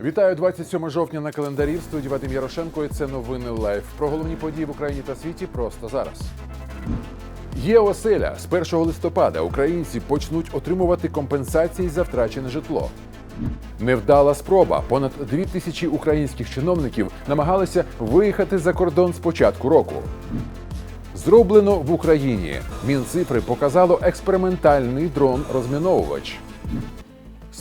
Вітаю 27 жовтня на календарі. В студії Вадим Ярошенко. І це новини лайф. Про головні події в Україні та світі просто зараз. Є оселя з 1 листопада. Українці почнуть отримувати компенсації за втрачене житло. Невдала спроба. Понад дві тисячі українських чиновників намагалися виїхати за кордон з початку року. Зроблено в Україні. Мінцифри показало експериментальний дрон-розміновувач.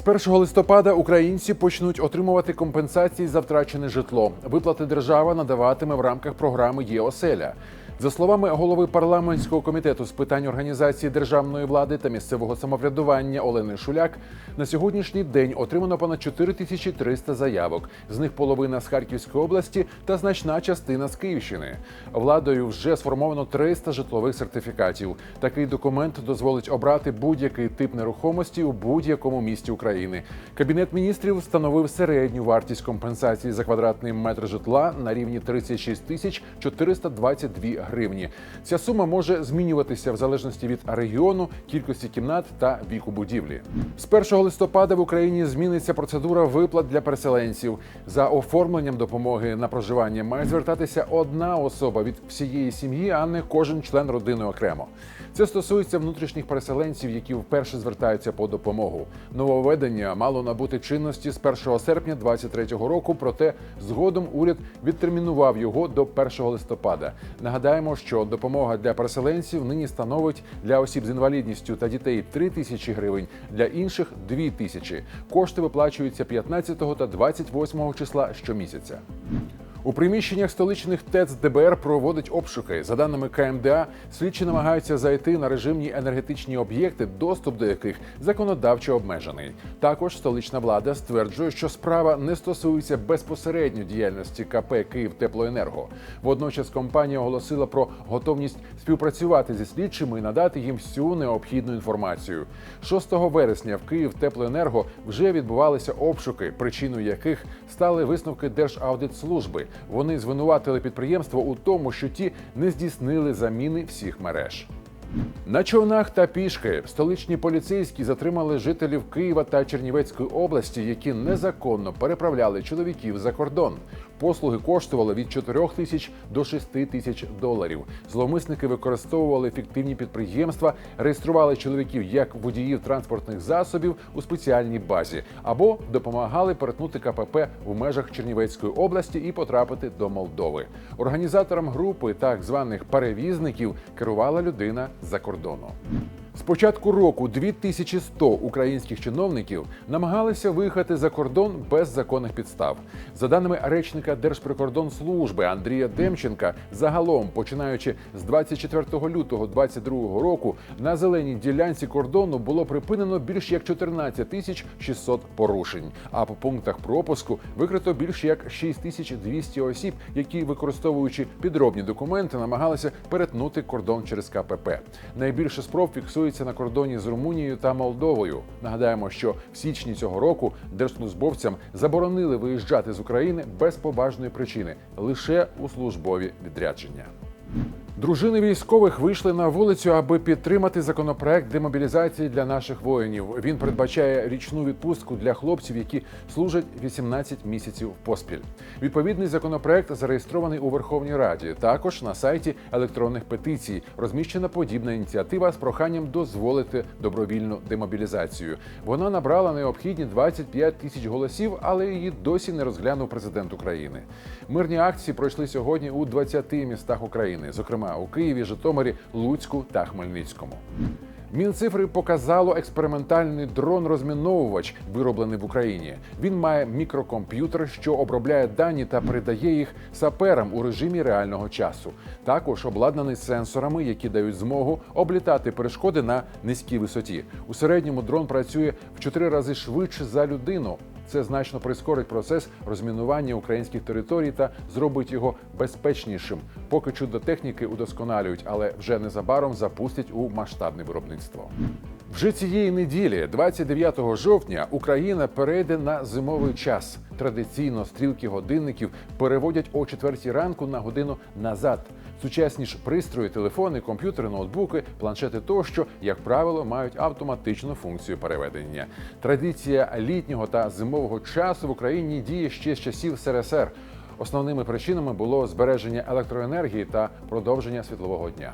З 1 листопада українці почнуть отримувати компенсації за втрачене житло. Виплати держава надаватиме в рамках програми «Є оселя». За словами голови парламентського комітету з питань організації державної влади та місцевого самоврядування Олени Шуляк, на сьогоднішній день отримано понад 4300 заявок. З них половина з Харківської області та значна частина з Київщини. Владою вже сформовано 300 житлових сертифікатів. Такий документ дозволить обрати будь-який тип нерухомості у будь-якому місті України. Кабінет міністрів встановив середню вартість компенсації за квадратний метр житла на рівні 36 тисяч 422 гривні. Ця сума може змінюватися в залежності від регіону, кількості кімнат та віку будівлі. З 1 листопада в Україні зміниться процедура виплат для переселенців. За оформленням допомоги на проживання має звертатися одна особа від всієї сім'ї, а не кожен член родини окремо. Це стосується внутрішніх переселенців, які вперше звертаються по допомогу. Нововведення мало набути чинності з 1 серпня 2023 року. Проте згодом уряд відтермінував його до 1 листопада. Нагадаємо, що допомога для переселенців нині становить для осіб з інвалідністю та дітей 3 тисячі гривень, для інших 2 тисячі. Кошти виплачуються 15 та 28 числа щомісяця. У приміщеннях столичних ТЕЦ ДБР проводить обшуки. За даними КМДА, слідчі намагаються зайти на режимні енергетичні об'єкти, доступ до яких законодавчо обмежений. Також столична влада стверджує, що справа не стосується безпосередньо діяльності КП «Київтеплоенерго». Водночас компанія оголосила про готовність співпрацювати зі слідчими і надати їм всю необхідну інформацію. 6 вересня в «Київтеплоенерго» вже відбувалися обшуки, причиною яких стали висновки Держаудитслужби. Вони звинуватили підприємство у тому, що ті не здійснили заміни всіх мереж. На човнах та пішки столичні поліцейські затримали жителів Києва та Чернівецької області, які незаконно переправляли чоловіків за кордон. Послуги коштували від 4 тисяч до 6 тисяч доларів. Зловмисники використовували фіктивні підприємства, реєстрували чоловіків як водіїв транспортних засобів у спеціальній базі або допомагали перетнути КПП в межах Чернівецької області і потрапити до Молдови. Організатором групи так званих перевізників керувала людина з-за кордону. З початку року 2100 українських чиновників намагалися виїхати за кордон без законних підстав. За даними речника Держприкордонслужби Андрія Демченка, загалом, починаючи з 24 лютого 2022 року, на зеленій ділянці кордону було припинено більш як 14 тисяч 600 порушень. А по пунктах пропуску викрито більш як 6200 осіб, які використовуючи підробні документи, намагалися перетнути кордон через КПП. Найбільше спроб фіксується на кордоні з Румунією та Молдовою. Нагадаємо, що в січні цього року держслужбовцям заборонили виїжджати з України без поважної причини лише у службові відрядження. Дружини військових вийшли на вулицю, аби підтримати законопроект демобілізації для наших воїнів. Він передбачає річну відпустку для хлопців, які служать 18 місяців поспіль. Відповідний законопроект зареєстрований у Верховній Раді. Також на сайті електронних петицій розміщена подібна ініціатива з проханням дозволити добровільну демобілізацію. Вона набрала необхідні 25 тисяч голосів, але її досі не розглянув президент України. Мирні акції пройшли сьогодні у 20 містах України, зокрема у Києві, Житомирі, Луцьку та Хмельницькому. Мінцифри показало експериментальний дрон-розміновувач, вироблений в Україні. Він має мікрокомп'ютер, що обробляє дані та передає їх саперам у режимі реального часу. Також обладнаний сенсорами, які дають змогу облітати перешкоди на низькій висоті. У середньому дрон працює в 4 рази швидше за людину. Це значно прискорить процес розмінування українських територій та зробить його безпечнішим. Поки чудо техніки удосконалюють, але вже незабаром запустять у масштабне виробництво. Вже цієї неділі, 29 жовтня, Україна перейде на зимовий час. Традиційно стрілки годинників переводять о 4 ранку на годину назад. Сучасні ж пристрої, телефони, комп'ютери, ноутбуки, планшети тощо, як правило, мають автоматичну функцію переведення. Традиція літнього та зимового часу в Україні діє ще з часів СРСР. Основними причинами було збереження електроенергії та продовження світлового дня.